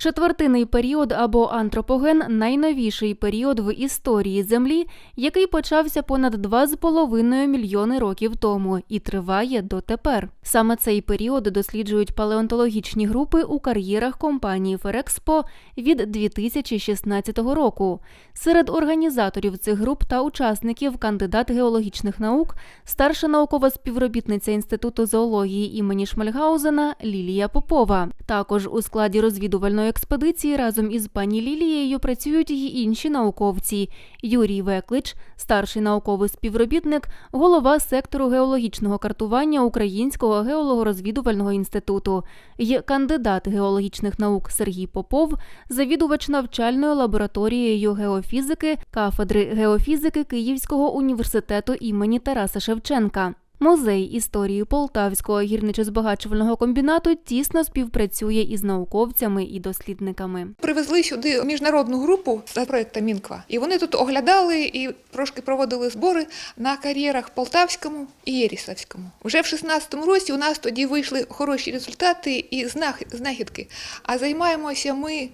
Четвертинний період або антропоген найновіший період в історії Землі, який почався понад 2,5 мільйони років тому і триває дотепер. Саме цей період досліджують палеонтологічні групи у кар'єрах компанії Ферекспо від 2016 року. Серед організаторів цих груп та учасників кандидат геологічних наук, старша наукова співробітниця Інституту зоології імені Шмальгаузена Лілія Попова. Також у складі розвідувальної експедиції разом із пані Лілією працюють й інші науковці: Юрій Веклич, старший науковий співробітник, голова сектору геологічного картування Українського геолого-розвідувального інституту, й кандидат геологічних наук Сергій Попов, завідувач навчальною лабораторією геофізики кафедри геофізики Київського університету імені Тараса Шевченка. Музей історії Полтавського гірничо-збагачувального комбінату тісно співпрацює із науковцями і дослідниками. Привезли сюди міжнародну групу з проекту Мінква, і вони тут оглядали і трошки проводили збори на кар'єрах Полтавському і Єрісавському. Вже в 16-му році у нас тоді вийшли хороші результати і знах- знахідки. А займаємося ми е,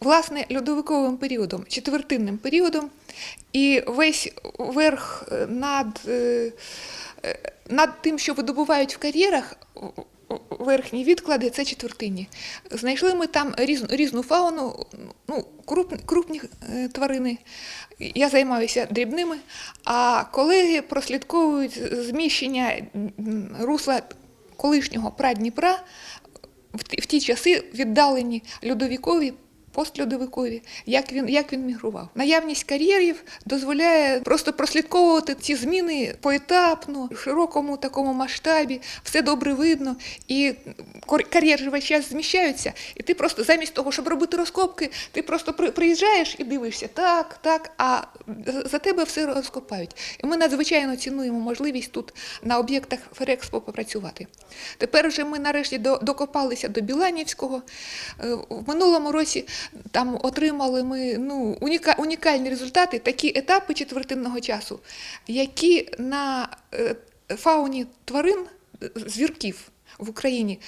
власне льодовиковим періодом, четвертинним періодом, і весь верх е, над. Над тим, що видобувають в кар'єрах, верхні відклади це четвертинні. Знайшли ми там різну, різну фауну, ну, крупні, крупні е, тварини. Я займаюся дрібними, а колеги прослідковують зміщення русла колишнього прадніпра в ті часи віддалені льодовікові. Постльодовикові, як він, як він мігрував. Наявність кар'єрів дозволяє просто прослідковувати ці зміни поетапно, в широкому такому масштабі, все добре видно. І кор- кар'єри ж весь час зміщаються, і ти просто замість того, щоб робити розкопки, ти просто приїжджаєш і дивишся, так, так, а за- за тебе все розкопають. І ми надзвичайно цінуємо можливість тут на об'єктах Ферекспо попрацювати. Тепер вже ми нарешті докопалися до Біланівського. Е, В минулому році там отримали ми ну, уніка, унікальні результати, такі етапи четвертинного часу, які на е, фауні тварин, звірків в Україні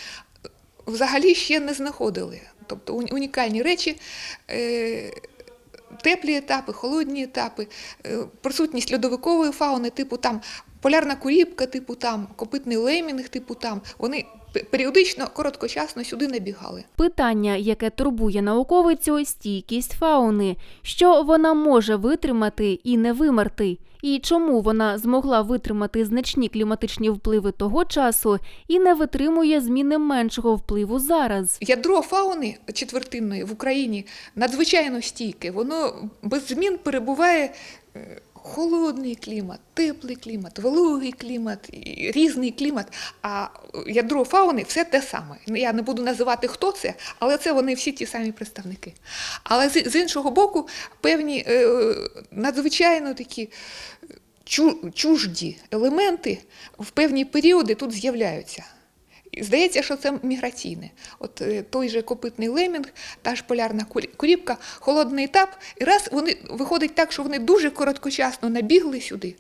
е, взагалі ще не знаходили. Тобто унікальні речі. Е, Теплі етапи, холодні етапи, присутність льодовикової фауни, типу там полярна куріпка, типу там, копитний лемінг, типу там, вони періодично, короткочасно сюди набігали. Питання, яке турбує науковицю, стійкість фауни, що вона може витримати і не вимерти, і чому вона змогла витримати значні кліматичні впливи того часу і не витримує зміни меншого впливу зараз. Ядро фауни четвертинної в Україні надзвичайно стійке. Воно без змін перебуває холодний клімат, теплий клімат, вологий клімат, різний клімат. А ядро фауни все те саме. Я не буду називати, хто це, але це вони всі ті самі представники. Але з, іншого боку, певні е, надзвичайно такі чужді елементи в певні періоди тут з'являються. Здається, що це міграційне. От е, той же копитний лемінг, та ж полярна курі- куріпка, холодний етап, і раз вони виходить так, що вони дуже короткочасно набігли сюди.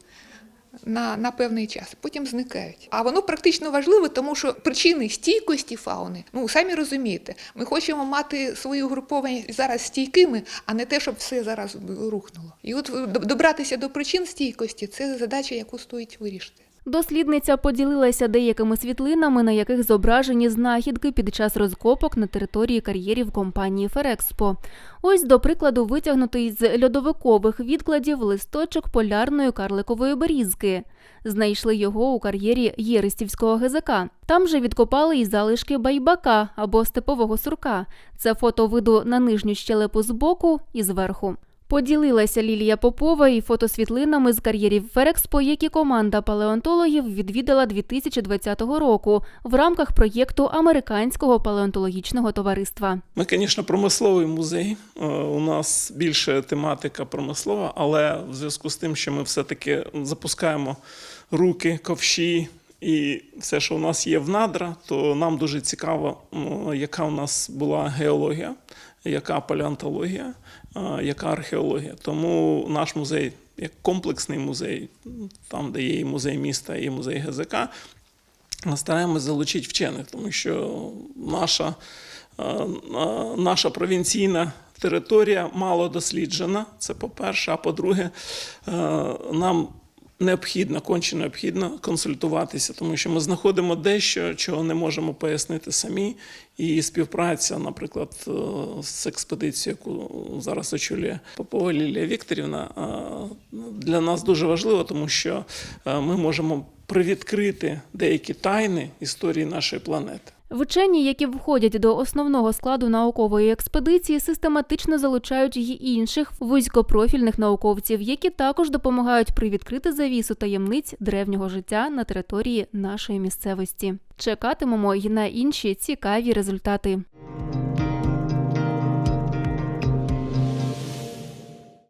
На, на певний час, потім зникають. А воно практично важливе, тому що причини стійкості фауни, ну самі розумієте, ми хочемо мати свою групованість зараз стійкими, а не те, щоб все зараз рухнуло. І от е, добратися до причин стійкості це задача, яку стоїть вирішити. Дослідниця поділилася деякими світлинами, на яких зображені знахідки під час розкопок на території кар'єрів компанії Ферекспо. Ось, до прикладу, витягнутий з льодовикових відкладів листочок полярної карликової берізки. Знайшли його у кар'єрі Єристівського ГЗК. Там же відкопали й залишки байбака або степового сурка. Це фото виду на нижню щелепу збоку і зверху. Поділилася Лілія Попова і фотосвітлинами з кар'єрів Ферекспо, які команда палеонтологів відвідала 2020 року в рамках проєкту Американського палеонтологічного товариства. Ми, звісно, промисловий музей. Е, У нас більше тематика промислова, але в зв'язку з тим, що ми все-таки запускаємо руки, ковші і все, що у нас є в надра, то нам дуже цікаво, яка у нас була геологія, яка палеонтологія, яка археологія. Тому наш музей, як комплексний музей, там, де є і музей міста, і музей ГЗК, стараємось залучити вчених, тому що наша наша провінційна територія мало досліджена. Це по-перше. А по-друге, нам необхідно, конче необхідно консультуватися, тому що ми знаходимо дещо, чого не можемо пояснити самі. І співпраця, наприклад, е, з експедицією, яку зараз очолює Попова Лілія Вікторівна, е, для нас дуже важливо, тому що е, ми можемо привідкрити деякі тайни історії нашої планети. Вчені, які входять до основного складу наукової експедиції, систематично залучають й інших вузькопрофільних науковців, які також допомагають привідкрити завісу таємниць древнього життя на території нашої місцевості. Чекатимемо й на інші цікаві результати.